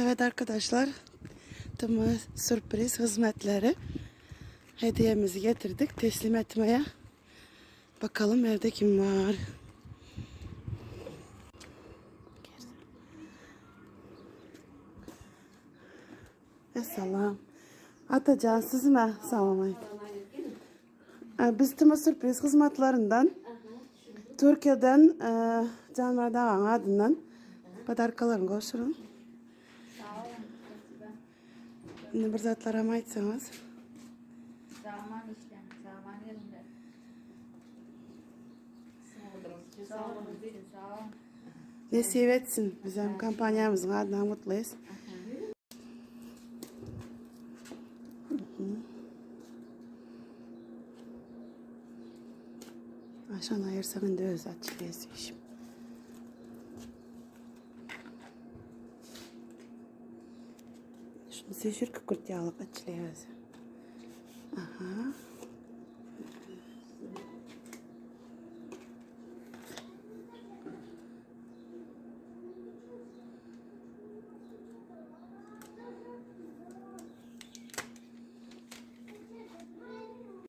Evet arkadaşlar. Tımı sürpriz hizmetleri. Hediyemizi getirdik teslim etmeye. Bakalım evde kim var. Selam. Atacan sizime selam aleyküm. Ee, Biz tımı sürpriz hizmetlerinden Türkiye'den e, Can Merdavan adından padarkalarını götürün. Şimdi bir zatlara mı aytsanız? Zaman işte, zaman yerinde. Nasip etsin. Bizim kampanyamızın adına mutluyuz. Aşağı ayırsan da öz açılıyorsun Şimdi size şurka kurt yağlık açılıyoruz. Aha.